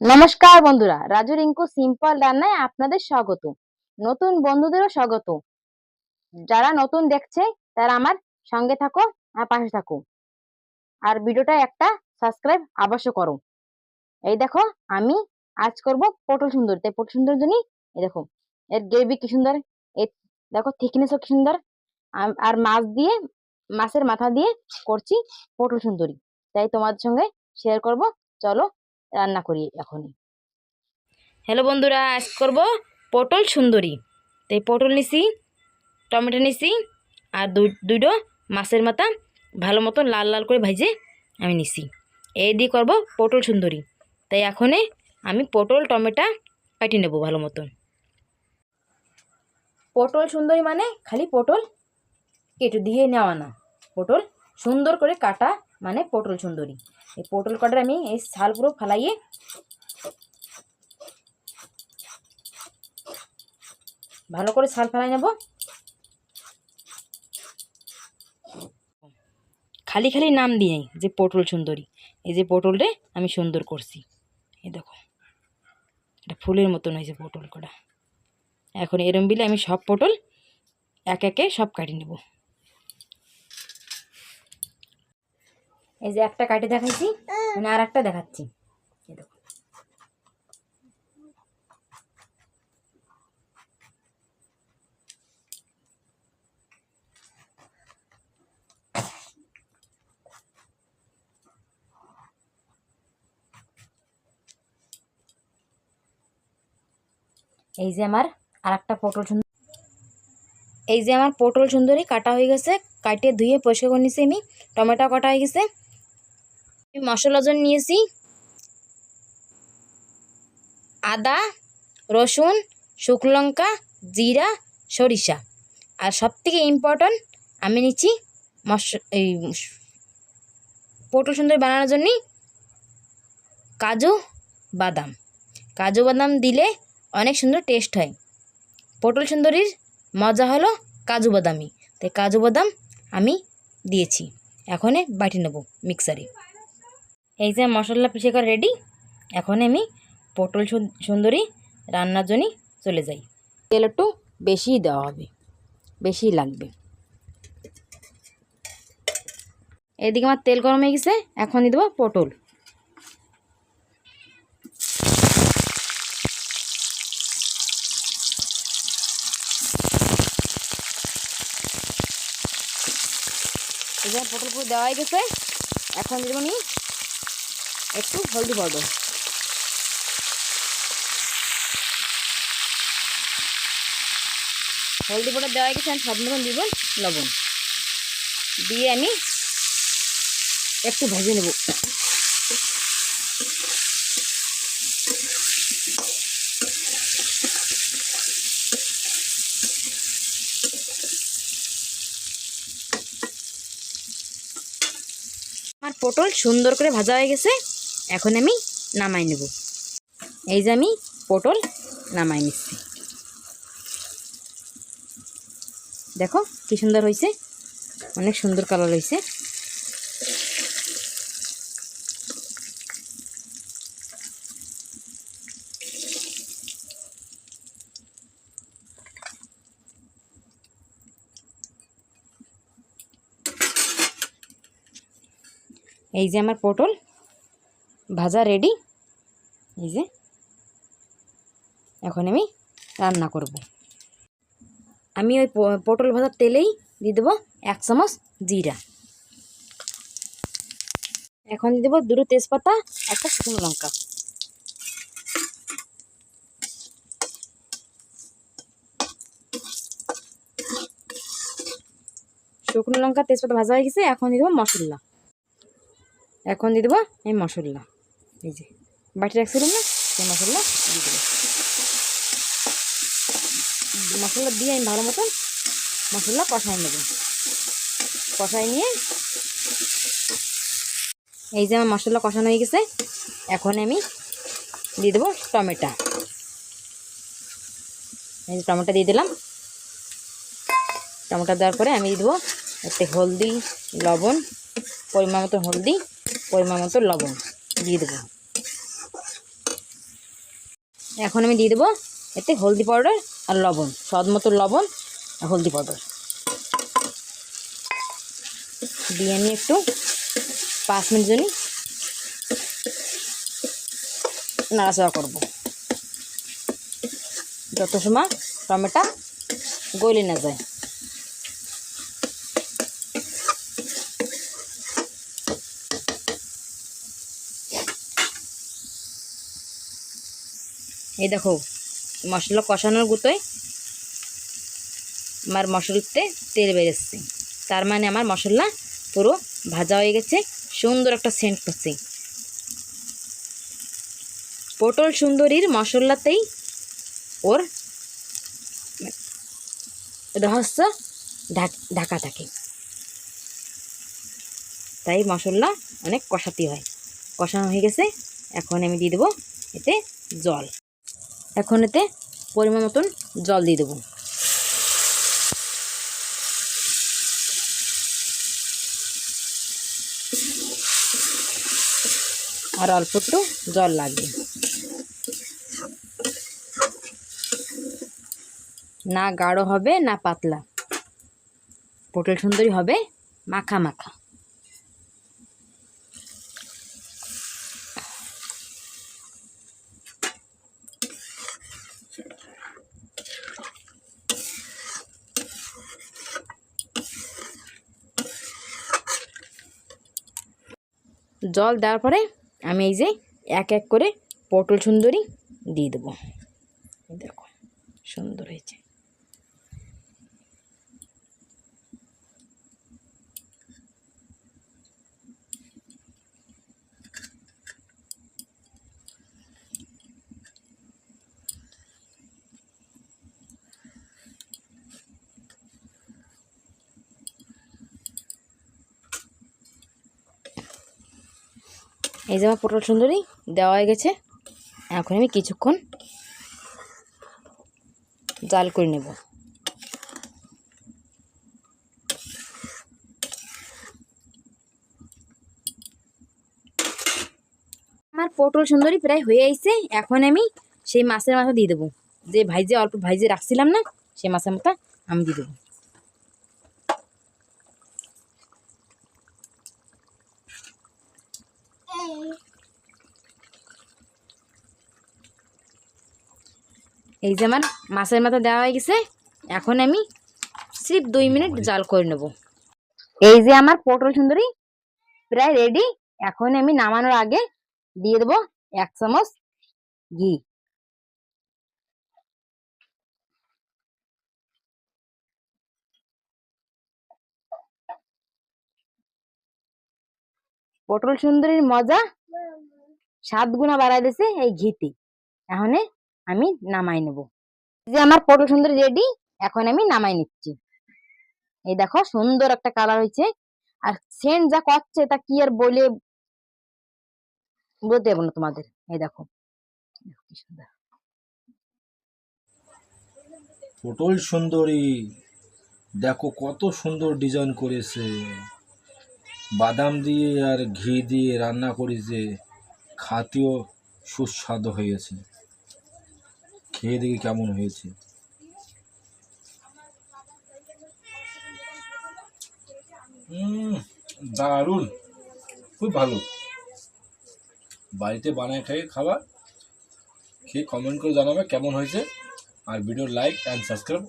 নমস্কার বন্ধুরা, রাজু রিঙ্কু সিম্পল রান্নায় আপনাদের স্বাগত নতুন বন্ধুদেরও স্বাগত যারা নতুন দেখছে, তারা আমার সঙ্গে থাকো আর পাশে থাকো। আর ভিডিওটা একটা সাবস্ক্রাইব অবশ্য করো। এই দেখো, আমি আজ করব পটল সুন্দর। তাই পটল সুন্দর জন্য, এই দেখো, এর গ্রেভি কি সুন্দর, এর দেখো থিকনেসও কি সুন্দর। আর মাছ দিয়ে, মাছের মাথা দিয়ে করছি পটল সুন্দরী। তাই তোমাদের সঙ্গে শেয়ার করব। চলো রান্না করি এখনই। হ্যালো বন্ধুরা আজ করব পটল সুন্দরী। তো এই পটল নিছি, টমেটো নিছি, আর দুই দুটো মাছের মাথা ভালো মতন লাল লাল করে ভাজে আমি নিছি। এই দিয়ে করব পটল সুন্দরী। তাই এখনে আমি পটল, টমেটো কাটি নেব ভালো মতন। পটল সুন্দরী মানে খালি পটল, কেটে দিয়ে নেওয়া না। পটল সুন্দর করে কাটা মানে পটল সুন্দরী। এই পটল কাটার আমি এই পুরো ফালাইয়ে ভালো করে ছাল ফেলাই নেব। খালি খালি নাম দিয়ে যে পটল সুন্দরী। এই যে পটলটা আমি সুন্দর করছি। এই দেখো, এটা ফুলের মতন হয়েছে পটল কটা। এখন এরম বিলে আমি সব পটল এক একে সব কাটি নেব। এই যে একটা কাটে দেখাচ্ছি মানে আর একটা দেখাচ্ছি। এই যে আমার আর একটা পটল সুন্দর এই যে আমার পটল সুন্দরী কাটা হয়ে গেছে কাটিয়ে ধুয়ে পরিষ্কার করে নিছি আমি। টমেটো কাটা হয়ে গেছে। মশলা জন্য নিয়েছি। আদা, রসুন, শুকনো লঙ্কা, জিরা, সরিষা। আর সব থেকে ইম্পর্ট্যান্ট আমি নিচ্ছি মশ, এই পটল সুন্দরী বানানোর জন্য কাজু বাদাম। কাজু বাদাম দিলে অনেক সুন্দর টেস্ট হয়। পটল সুন্দরীর মজা হলো কাজু বাদামি তাই কাজু বাদাম আমি দিয়েছি। এখন বাটি নেব মিক্সারে এই যে মশলা পিষে করা রেডি এখন আমি পটল সুন- সুন্দরী রান্নার জন্যই চলে যাই। তেল একটু বেশি দেওয়া হবে বেশি লাগবে। এদিকে আমার তেল গরম হয়ে গেছে, এখন দিয়ে দেবো পটল। পটল পুরো দেওয়া হয়ে গেছে, এখন দিয়ে দেবো একটু হলদি পাউডার হলদি পাউডার দেওয়া গেছে, আমি সব মতন দিব লবণ। দিয়ে আমি একটু ভেজে নেব। আমার পটল সুন্দর করে ভাজা হয়ে গেছে। এখন আমি নামাই নেব। এই যে আমি পটল নামাই নিচ্ছি। দেখো কি সুন্দর হয়েছে। অনেক সুন্দর কালার হয়েছে। এই যে আমার পটল ভাজা রেডি এই যে। এখন আমি রান্না করব। আমি ওই পটল ভাজার তেলেই দিয়ে দেবো এক চামচ জিরা। এখন দিয়ে দেবো দুটো তেজপাতা, একটা শুকনো লঙ্কা। শুকনো লঙ্কা, তেজপাতা ভাজা হয়ে গেছে, এখন দিয়ে দেবো মশলা। এখন দিয়ে দেবো এই মশলা। এই যে, বাটি রাখছিলাম না সেই মশলা দিয়ে দেবো মশলা দিয়ে আমি ভালো মতন মশলা কষাই নেব। কষাই নিয়ে এই যে আমার মশলা কষানো হয়ে গেছে, এখন আমি দিয়ে দেবো টমেটো। এই যে টমেটো দিয়ে দিলাম। টমেটো দেওয়ার পরে আমি দিয়ে দেবো একটু হলদি, লবণ, পরিমাণ মতো হলদি, পরিমাণ মতো লবণ। দিয়ে দেবো। এখন আমি দিয়ে দেবো এতে হলদি পাউডার আর লবণ, স্বাদ মতো লবণ আর হলদি পাউডার। দিয়ে আমি একটু পাঁচ মিনিট জন্য নাড়াচাড়া করব। যত সময় টমেটো গলে না যায়। এই দেখো, মশলা কষানোর গুতোয় আমার মশলাতে তেল বেরেছে তার মানে আমার মশলা পুরো ভাজা হয়ে গেছে, সুন্দর একটা সেন্ট করছে পটল সুন্দরীর মশলাতেই ওর রহস্য ঢাক- ঢাকা থাকে। তাই মশলা অনেক কষাতে হয়। কষানো হয়ে গেছে, এখন আমি দিয়ে দেবো এতে জল। এখন এতে পরিমাণ মতন জল দিয়ে দেবো। আর অল্প একটু জল লাগবে। না গাঢ় হবে, না পাতলা। পটল সুন্দরী হবে, মাখা মাখা। জল দেওয়ার পরে আমি এই যে এক এক করে পটল সুন্দরী দিয়ে দেবো। দেখো, সুন্দর হয়েছে। এই যে আমার পটল সুন্দরী, দেওয়া হয়ে গেছে। এখন আমি কিছুক্ষণ জাল করে নেব। আমার পটল সুন্দরী প্রায় হয়ে আইছে। এখন আমি সেই মাছের মাথা দিয়ে দেবো। যে ভাইজে অল্প ভাইজে রাখছিলাম না, সেই মাছের মাথা আমি দিয়ে দেবো। এই যে আমার মাছের মাথা দেওয়া হয়ে গেছে, এখন আমি সিপ দুই মিনিট জাল করে নেব। এই যে আমার পটল সুন্দরী, প্রায় রেডি এখন আমি নামানোর আগে দিয়ে দেবো এক চামচ ঘি। পটল সুন্দরীর মজা সাত গুণা বাড়াই দিছে এই ঘিতে। এখন আমি নামাই নেব। যে আমার পটল সুন্দর রেডি এখন আমি নামাই নিচ্ছি। এই দেখো সুন্দর একটা কালার হয়েছে। আর সেন্ট যা করছে তা কি আর বলে বলতে পারব না তোমাদের। এই দেখো। দেখো কি সুন্দর। পটল সুন্দরী, দেখো কত সুন্দর ডিজাইন করেছে। বাদাম দিয়ে আর ঘি দিয়ে রান্না করেছে, খাতেও সুস্বাদু হয়েছে। খেয়ে দেখি কেমন হয়েছে। দারুণ। খুব ভালো। বাড়িতে বানায় খেয়ে খাবার খেয়ে কমেন্ট করে জানাবে কেমন হয়েছে। আর ভিডিও লাইক অ্যান্ড সাবস্ক্রাইব